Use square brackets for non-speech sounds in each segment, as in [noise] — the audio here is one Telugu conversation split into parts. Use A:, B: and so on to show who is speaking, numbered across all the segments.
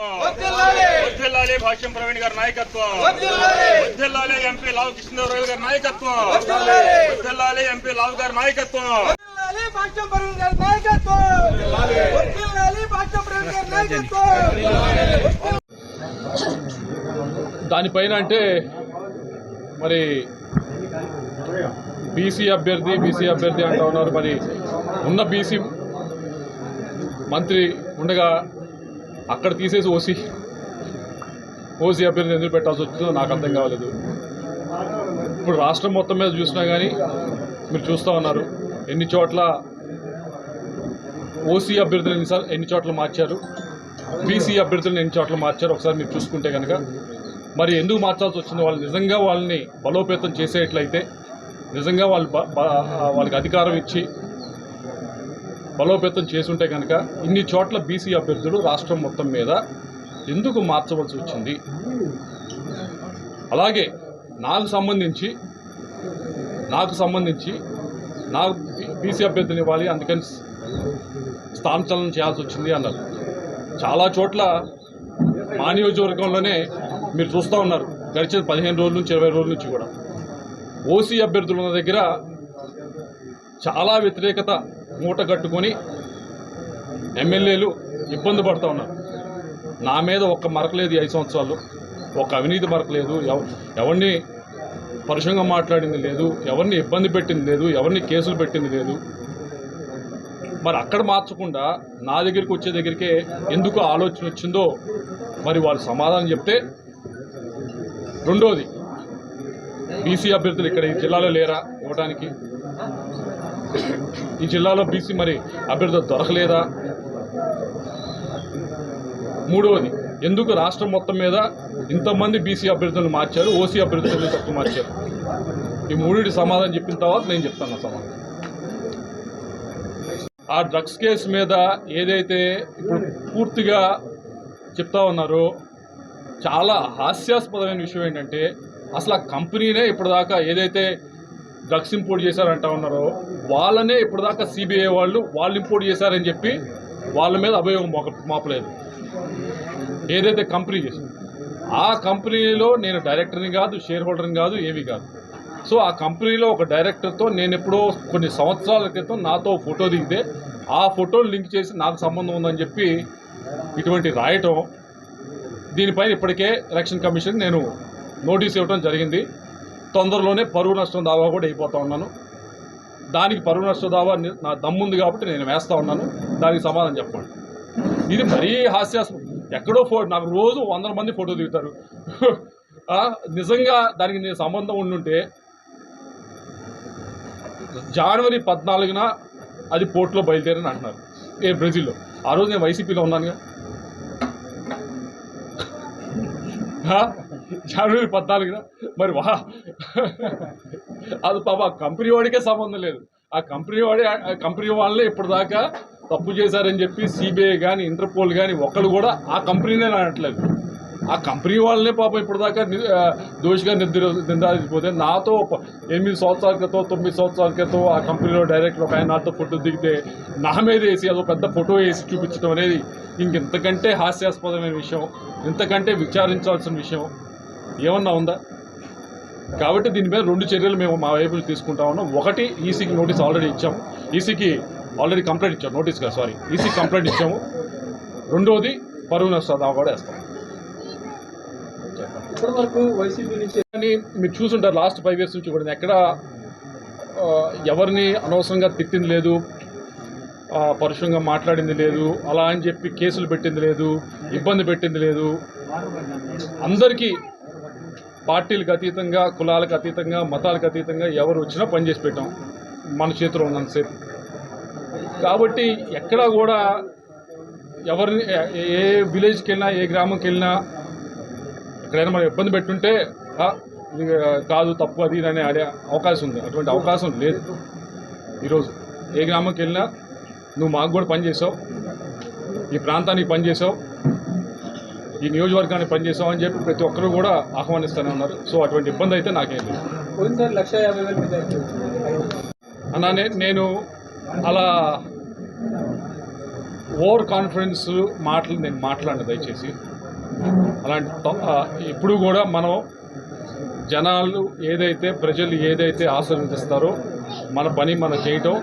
A: వర్ధిల్లాలి భాష్యం ప్రవీణ్ గారి నాయకత్వం. వర్ధిల్లాలి ఎంపీ లావు కృష్ణదేవరాయలు గారి నాయకత్వం. వర్ధిల్లాలి ఎంపీ లావు గారి నాయకత్వం.
B: వర్ధిల్లాలి భాష్యం ప్రవీణ్ గారి నాయకత్వం. వర్ధిల్లాలి భాష్యం ప్రవీణ్ గారి నాయకత్వం.
C: దానిపైన అంటే మరి బీసీ అభ్యర్థి బీసీ అభ్యర్థి అంటూ ఉన్నారు. మరి ఉన్న బీసీ మంత్రి ఉండగా అక్కడ తీసేసి ఓసీ. ఓసీ అభ్యర్థి ఎందుకు పెట్టాల్సి వచ్చిందో నాకు అర్థం కావలేదు ఇప్పుడు రాష్ట్రం మొత్తం మీద చూసినా కానీ మీరు చూస్తూ ఉన్నారు. ఎన్ని చోట్ల ఓసీ అభ్యర్థులు ఎన్నిసార్లు ఎన్ని చోట్ల మార్చారు? బీసీ అభ్యర్థులను ఎన్ని చోట్ల మార్చారు? ఒకసారి మీరు చూసుకుంటే కనుక మరి ఎందుకు మార్చాల్సి వచ్చింది వాళ్ళు నిజంగా వాళ్ళని బలోపేతం చేసేట్లయితే నిజంగా వాళ్ళు వాళ్ళకి అధికారం ఇచ్చి బలోపేతం చేసుంటే కనుక ఇన్ని చోట్ల బీసీ అభ్యర్థులు రాష్ట్రం మొత్తం మీద ఎందుకు మార్చవలసి వచ్చింది? అలాగే నాకు సంబంధించి నాకు సంబంధించి నాకు బీసీ అభ్యర్థిని ఇవ్వాలి అందుకని స్థానచలనం చేయాల్సి వచ్చింది అన్నారు. చాలా చోట్ల మా నియోజకవర్గంలోనే మీరు చూస్తూ ఉన్నారు గడిచిన పదిహేను రోజుల నుంచి ఇరవై రోజుల నుంచి కూడా. ఓసీ అభ్యర్థులు ఉన్న దగ్గర చాలా వ్యతిరేకత మూట కట్టుకొని ఎమ్మెల్యేలు ఇబ్బంది పడుతూ ఉన్నారు. నా మీద ఒక్క మరకలేదు ఐదు సంవత్సరాలు. ఒక అవినీతి మరకలేదు ఎవరిని పరుషంగా మాట్లాడింది లేదు. ఎవరిని ఇబ్బంది పెట్టింది లేదు. ఎవరిని కేసులు పెట్టింది లేదు. మరి అక్కడ మార్చకుండా నా దగ్గరికి వచ్చే దగ్గరికే ఎందుకు ఆలోచన వచ్చిందో మరి వాళ్ళు సమాధానం చెప్తే రెండోది బీసీ అభ్యర్థులు ఇక్కడ ఈ జిల్లాలో లేరా ఇవ్వడానికి ఈ జిల్లాలో బీసీ మరి అభ్యర్థులు దొరకలేదా? మూడవది ఎందుకు రాష్ట్రం మొత్తం మీద ఇంతమంది బీసీ అభ్యర్థులను మార్చారు ఓసీ అభ్యర్థులను తక్కువ మార్చారు? ఈ మూడింటి సమాధానం చెప్పిన తర్వాత నేను చెప్తాను సమాధానం. ఆ డ్రగ్స్ కేసు మీద ఏదైతే ఇప్పుడు పూర్తిగా చెప్తా ఉన్నారో చాలా హాస్యాస్పదమైన విషయం ఏంటంటే అసలు ఆ కంపెనీనే ఇప్పటిదాకా ఏదైతే డ్రగ్స్ ఇంపోర్ట్ చేశారంటా ఉన్నారో వాళ్ళనే ఇప్పటిదాకా సిబిఐ వాళ్ళు వాళ్ళు ఇంపోర్ట్ చేశారని చెప్పి వాళ్ళ మీద అభయోగం మోక మోపలేదు. ఏదైతే కంపెనీ చేసింది. ఆ కంపెనీలో నేను డైరెక్టర్ని కాదు షేర్ హోల్డర్ని కాదు ఏమీ కాదు. సో ఆ కంపెనీలో ఒక డైరెక్టర్తో నేను ఎప్పుడో కొన్ని సంవత్సరాల క్రితం నాతో ఫోటో దిగితే ఆ ఫోటోలు లింక్ చేసి నాకు సంబంధం ఉందని చెప్పి ఇటువంటి రాయటం దీనిపైన ఇప్పటికే ఎలక్షన్ కమిషన్ నేను నోటీస్ ఇవ్వడం జరిగింది. తొందరలోనే పరువు నష్టం దావా కూడా అయిపోతా ఉన్నాను. దానికి పరువు నష్టం దావా నా దమ్ముంది కాబట్టి నేను వేస్తూ ఉన్నాను. దానికి సమాధానం చెప్పండి. ఇది మరీ హాస్యాస్పదం ఎక్కడో ఫోటో నాకు రోజు వందల మంది ఫోటో దిగుతారు. [laughs] నిజంగా దానికి నేను సంబంధం ఉండుంటే జనవరి పద్నాలుగున అది పోర్ట్లో బయలుదేరని అంటున్నారు. ఏ బ్రెజిల్లో. ఆ రోజు నేను వైసీపీలో ఉన్నానుగా. [laughs] జనవరి పద్నాలుగున మరి వా. అది పాప కంపెనీ వాడికే సంబంధం లేదు. ఆ కంపెనీ వాడే ఆ కంపెనీ వాళ్ళే ఇప్పటిదాకా తప్పు చేశారని చెప్పి సిబిఐ కానీ ఇంటర్పోల్ కానీ ఒక్కళ్ళు కూడా ఆ కంపెనీనే అనట్లేదు ఆ కంపెనీ వాళ్ళనే పాపం ఇప్పటిదాకా ని- దోషిగా నిద్ర నిర్ధారించిపోతే నాతో ఎనిమిది సంవత్సరాల క్రితం తొమ్మిది సంవత్సరాల క్రితం ఆ కంపెనీలో డైరెక్ట్ ఒక ఆయన నాతో ఫోటో దిగితే నా మీద వేసి అదో పెద్ద ఫోటో వేసి చూపించడం అనేది ఇంకెంతకంటే హాస్యాస్పదమైన విషయం. ఇంతకంటే విచారించాల్సిన విషయం. ఏమన్నా ఉందా? కాబట్టి దీని మీద రెండు చర్యలు మేము మా వైపు తీసుకుంటా ఉన్నాం. ఒకటి ఈసీకి నోటీస్ ఆల్రెడీ ఇచ్చాము. ఈసీకి ఆల్రెడీ కంప్లైంట్ ఇచ్చాము నోటీస్గా సారీ ఈసీ కంప్లైంట్ ఇచ్చాము. రెండోది పరువు నష్టాదావా కూడా వేస్తాం. కానీ మీరు చూసుంటారు లాస్ట్ ఫైవ్ ఇయర్స్ నుంచి కూడా ఎక్కడ ఎవరిని అనవసరంగా తిట్టింది లేదు పరుషంగా మాట్లాడింది లేదు అలా అని చెప్పి కేసులు పెట్టింది లేదు ఇబ్బంది పెట్టింది లేదు. అందరికీ పార్టీలకు అతీతంగా కులాలకు అతీతంగా మతాలకు అతీతంగా ఎవరు వచ్చినా పనిచేసి పెట్టాం. మన చేతిలో ఉన్నంతసేపు కాబట్టి ఎక్కడా కూడా ఎవరిని ఏ- విలేజ్కి వెళ్ళినా ఏ గ్రామంకి వెళ్ళినా ఎక్కడైనా మనం ఇబ్బంది పెట్టుంటే కాదు తప్పు అది అని అనే అడే అవకాశం ఉంది. అటువంటి అవకాశం లేదు. ఈరోజు ఏ గ్రామంకి వెళ్ళినా నువ్వు మాకు కూడా పనిచేసావు ఈ ప్రాంతానికి పనిచేసావు ఈ నియోజకవర్గానికి పనిచేసావు అని చెప్పి ప్రతి ఒక్కరు కూడా ఆహ్వానిస్తూనే ఉన్నారు. సో అటువంటి ఇబ్బంది అయితే నాకేం లేదు.
B: పోయినసారి లక్ష యాభై వేల మెజార్టీ
C: అన్నా నే- నేను అలా ఓవర్ కాన్ఫిడెన్స్ మాటలు నేను మాట్లాడిన దయచేసి. అలాంటి ఎప్పుడు కూడా మనం జనాలు ఏదైతే ప్రజలు ఏదైతే ఆశీర్వదిస్తారో మన పని మనం చేయటం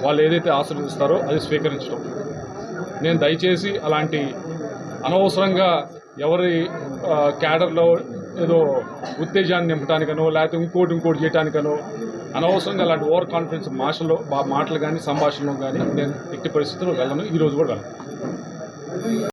C: వాళ్ళు ఏదైతే ఆశీర్వదిస్తారో అది స్వీకరించడం నేను దయచేసి అలాంటి అనవసరంగా ఎవరి క్యాడర్లో ఏదో ఉత్తేజాన్ని నింపడానికనో లేకపోతే ఇంకోటి ఇంకోటి చేయడానికనో అనవసరంగా అలాంటి ఓవర్ కాన్ఫిడెన్స్ మాటలో మాటలు కానీ సంభాషణలో కానీ నేను ఎట్టి పరిస్థితుల్లో వెళ్ళను. ఈరోజు కూడా వెళ్ళను.